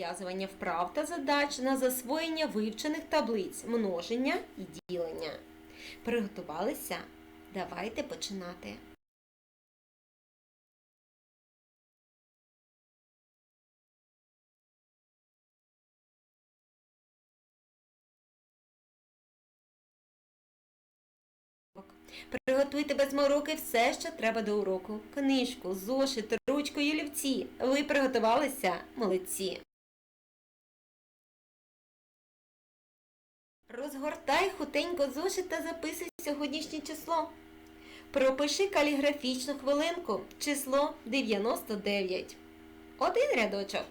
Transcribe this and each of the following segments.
Розв'язування вправ та задач на засвоєння вивчених таблиць множення і ділення. Приготувалися? Давайте починати. Приготуйте без мороки все, що треба до уроку. Книжку, зошит, ручку і олівці. Ви приготувалися? Молодці. Розгортай хутенько зошит та записуй сьогоднішнє число. Пропиши каліграфічну хвилинку. Число 99. Один рядочок.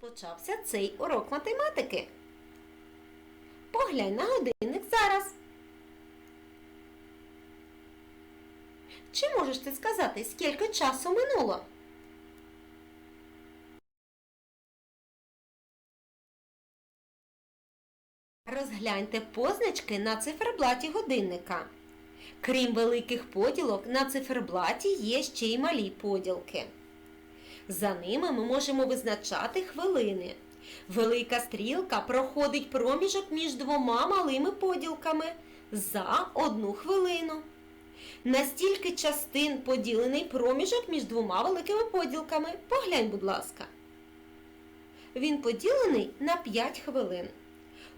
Почався цей урок математики. Поглянь на годинник зараз. Чи можеш ти сказати, скільки часу минуло? Розгляньте позначки на циферблаті годинника. Крім великих поділок, на циферблаті є ще й малі поділки. За ними ми можемо визначати хвилини. Велика стрілка проходить проміжок між двома малими поділками за одну хвилину. На стільки частин поділений проміжок між двома великими поділками. Поглянь, будь ласка. Він поділений на 5 хвилин.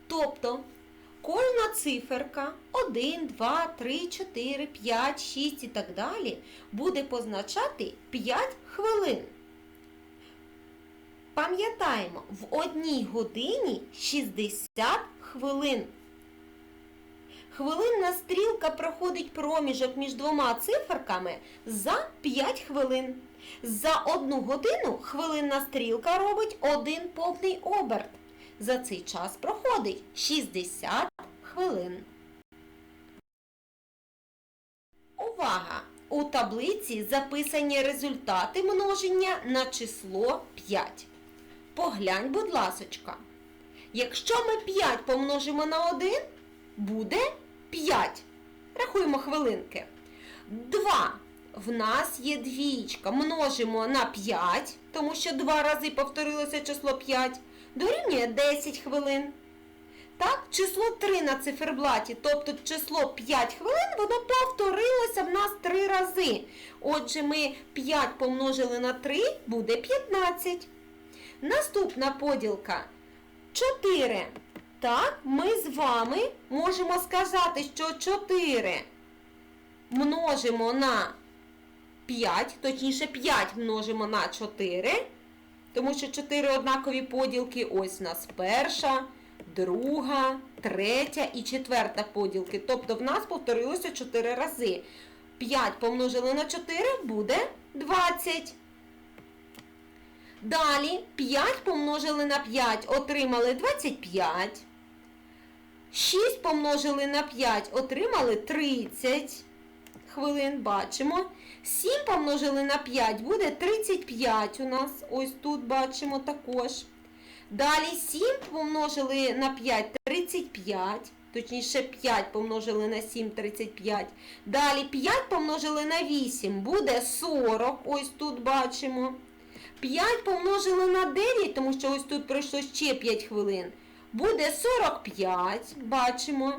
Тобто кожна циферка 1, 2, 3, 4, 5, 6 і так далі буде позначати 5 хвилин. Пам'ятаємо, в одній годині 60 хвилин. Хвилинна стрілка проходить проміжок між двома циферками за 5 хвилин. За одну годину хвилинна стрілка робить один повний оберт. За цей час проходить 60 хвилин. Увага! У таблиці записані результати множення на число 5. Поглянь, будь ласочка. Якщо ми 5 помножимо на 1, буде 5. Рахуємо хвилинки. 2. В нас є двічка. Множимо на 5, тому що два рази повторилося число 5. Дорівнює 10 хвилин. Так, число 3 на циферблаті, тобто число 5 хвилин, воно повторилося в нас 3 рази. Отже, ми 5 помножили на 3, буде 15. Наступна поділка 4. Так, ми з вами можемо сказати, що 4 множимо на 5, точніше 5 множимо на 4, тому що 4 однакові поділки. Ось у нас перша, друга, третя і четверта поділки. Тобто в нас повторилося 4 рази. 5 помножили на 4 буде 20. Далі 5 помножили на 5, отримали 25. 6 помножили на 5, отримали 30 хвилин, бачимо. 7 помножили на 5 буде 35 у нас. Ось тут бачимо також. Далі 7 помножили на 5 35. Точніше, 5 помножили на 7 35. Далі 5 помножили на 8 буде 40. Ось тут бачимо. 5 помножили на 9, тому що ось тут пройшло ще 5 хвилин. Буде 45, бачимо.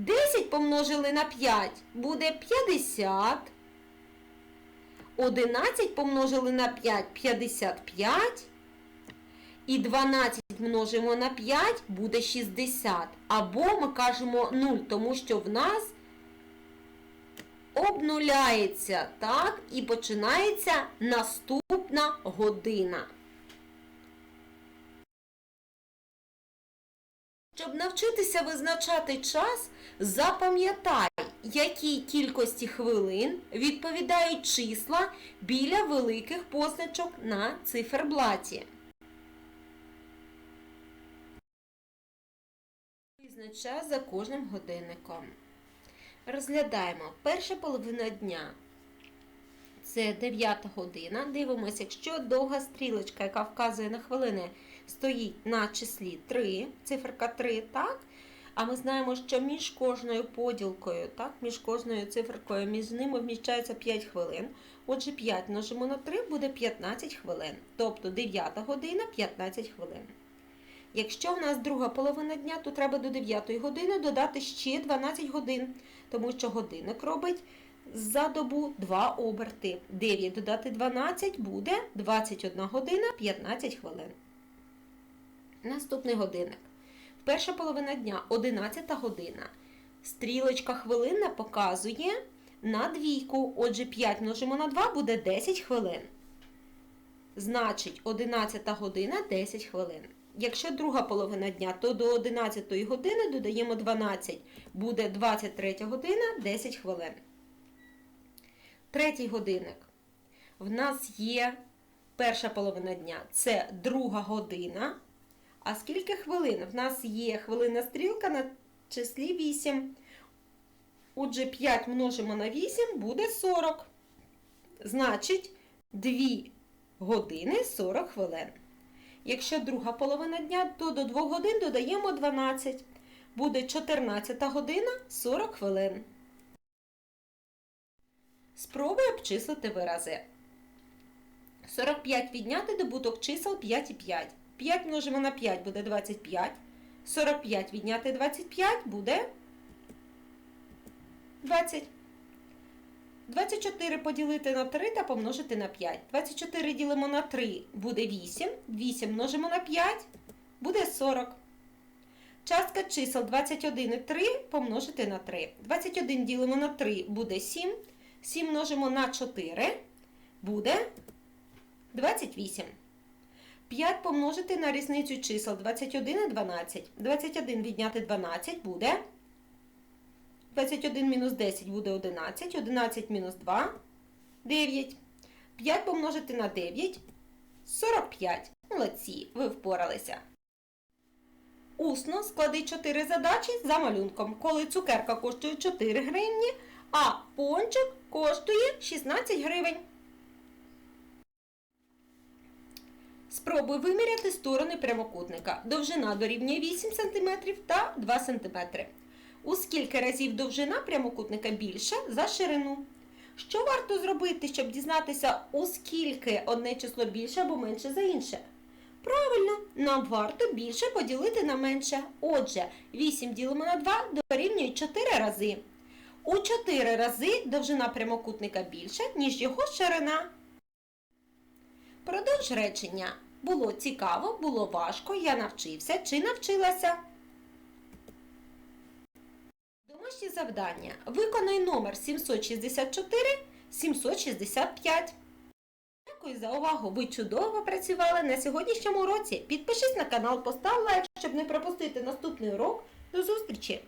10 помножили на 5 буде 50. 11 помножили на 5 55. І 12 множимо на 5 буде 60. Або ми кажемо 0, тому що в нас обнуляється, так, і починається наступна година. Щоб навчитися визначати час, запам'ятай, якій кількості хвилин відповідають числа біля великих позначок на циферблаті. Визнач за кожним годинником. Розглядаємо перша половина дня. Це 9 година. Дивимося, якщо довга стрілочка, яка вказує на хвилини, стоїть на числі 3, циферка 3, так? А ми знаємо, що між кожною поділкою, так, між кожною циферкою, між ними вміщається 5 хвилин. Отже, 5 множимо на 3 буде 15 хвилин. Тобто 9 година 15 хвилин. Якщо в нас друга половина дня, то треба до 9 години додати ще 12 годин, тому що годинник робить за добу 2 оберти. 9 додати 12 буде 21 година 15 хвилин. Наступний годинник. Перша половина дня 11 година. Стрілочка хвилинна показує на двійку. Отже, 5 множимо на 2 буде 10 хвилин. Значить, 11 година 10 хвилин. Якщо друга половина дня, то до 11 години додаємо 12. Буде 23 година 10 хвилин. Третій годинник. В нас є перша половина дня. Це друга година. А скільки хвилин? В нас є хвилина стрілка на числі 8. Отже, 5 множимо на 8 буде 40. Значить, 2 години 40 хвилин. Якщо друга половина дня, то до 2 годин додаємо 12. Буде 14 година 40 хвилин. Спробуй обчислити вирази. 45 відняти добуток чисел 5 і 5. 5 множимо на 5 буде 25. 45 відняти 25 буде 20. 24 поділити на 3 та помножити на 5. 24 ділимо на 3 буде 8. 8 множимо на 5 буде 40. Частка чисел 21 і 3 помножити на 3. 21 ділимо на 3 буде 7. 7 множимо на 4 буде 28. 5 помножити на різницю чисел 21 і 12. 21 відняти 12 буде 21 мінус 10 буде 11. 11 мінус 2 9. 5 помножити на 9 45. Молодці, ви впоралися. Усно склади 4 задачі за малюнком. Коли цукерка коштує 4 гривні, а пончик коштує 16 гривень. Спробуй виміряти сторони прямокутника. Довжина дорівнює 8 см та 2 см. У скільки разів довжина прямокутника більша за ширину? Що варто зробити, щоб дізнатися, у скільки одне число більше або менше за інше? Правильно, нам варто більше поділити на менше. Отже, 8 ділимо на 2 дорівнює 4 рази. У 4 рази довжина прямокутника більша, ніж його ширина. Продовж речення. Було цікаво, було важко, я навчився чи навчилася. Домашнє завдання. Виконай номер 764 765. Дякую за увагу. Ви чудово працювали на сьогоднішньому уроці. Підпишись на канал, постав лайк, щоб не пропустити наступний урок. До зустрічі!